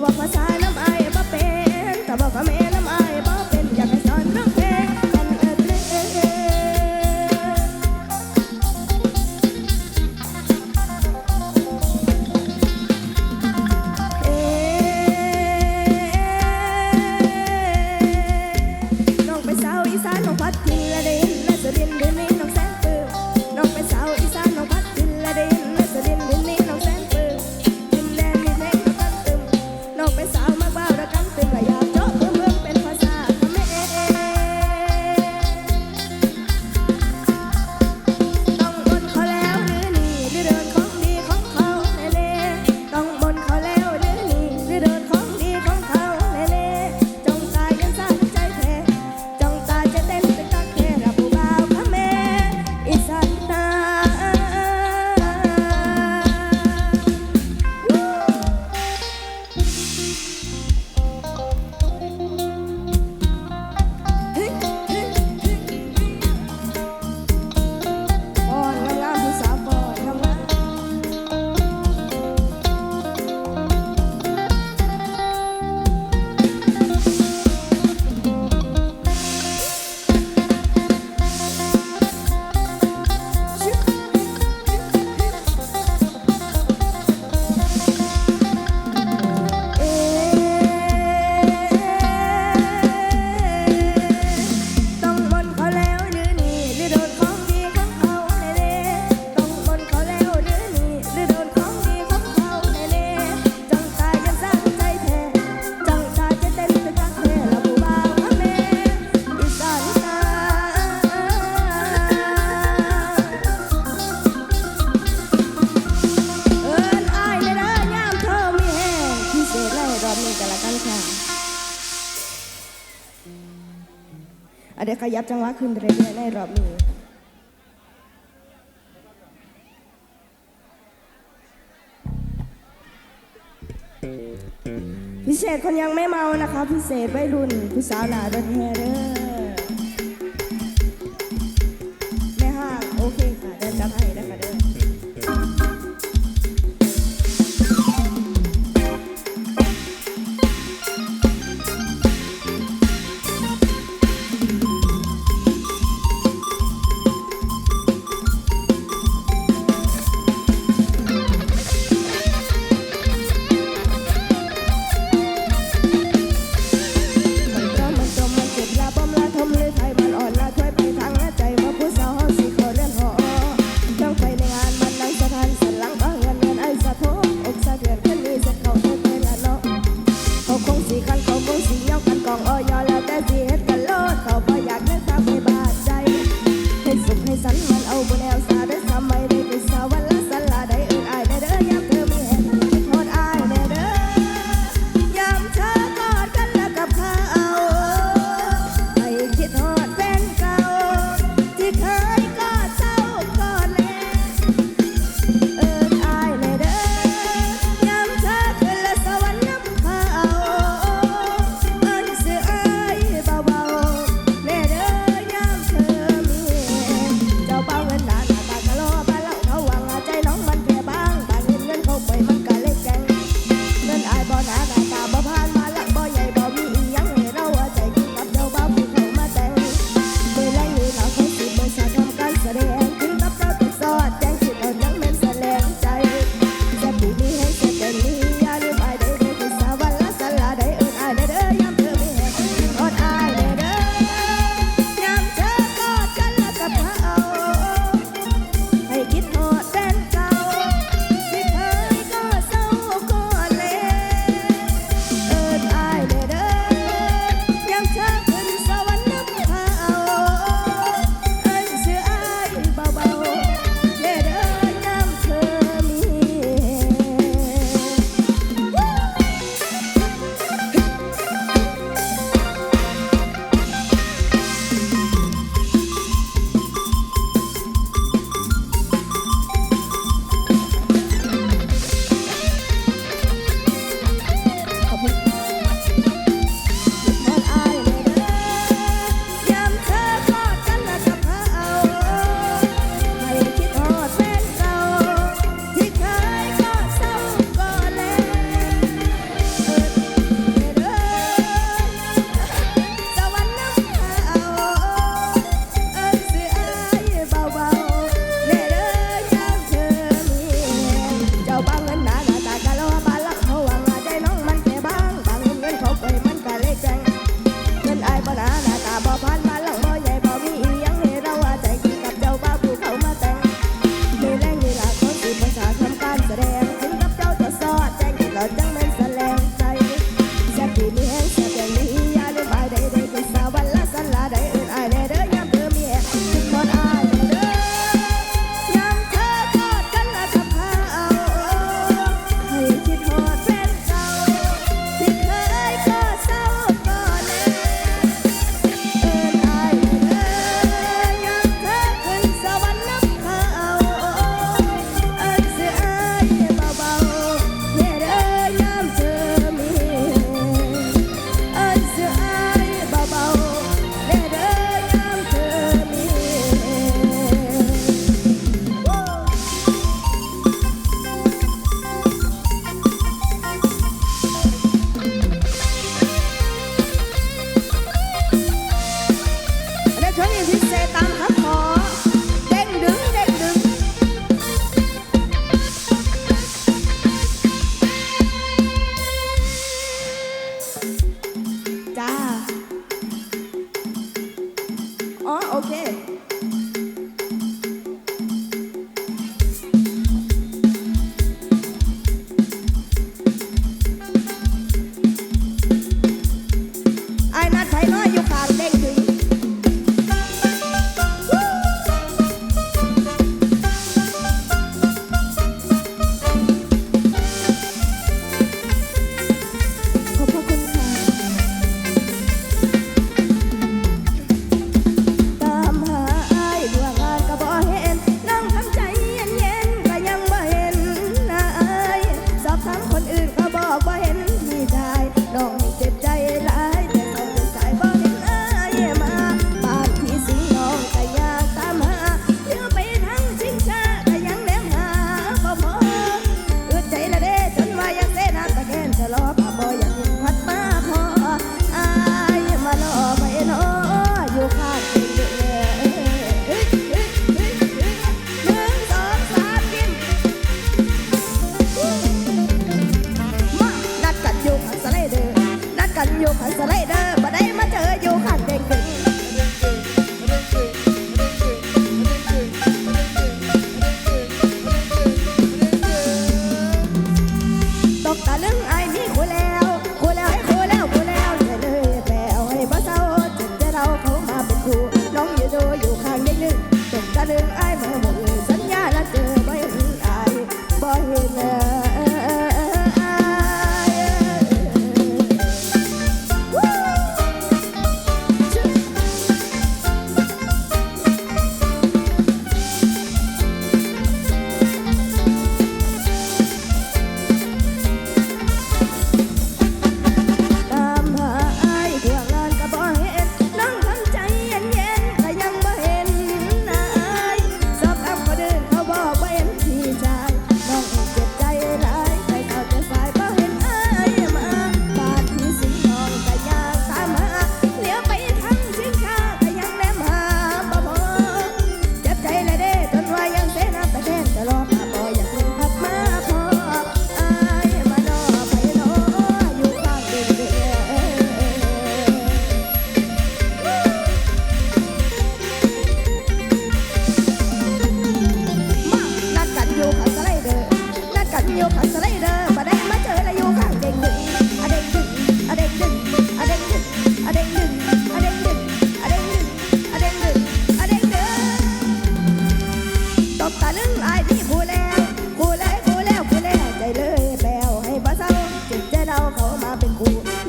Eu vou passar. ขยับจังหวะขึ้นเรื่อยๆในรอบนี้พิเศษคนยังไม่เมานะคะ พิเศษวัรุ่นผู้สาวหนาดนแฮเฮร์ ให้สันมันเอาบนแอล little eyes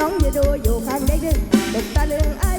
nón vừa đua dù khăn đấy đừng tục ta lương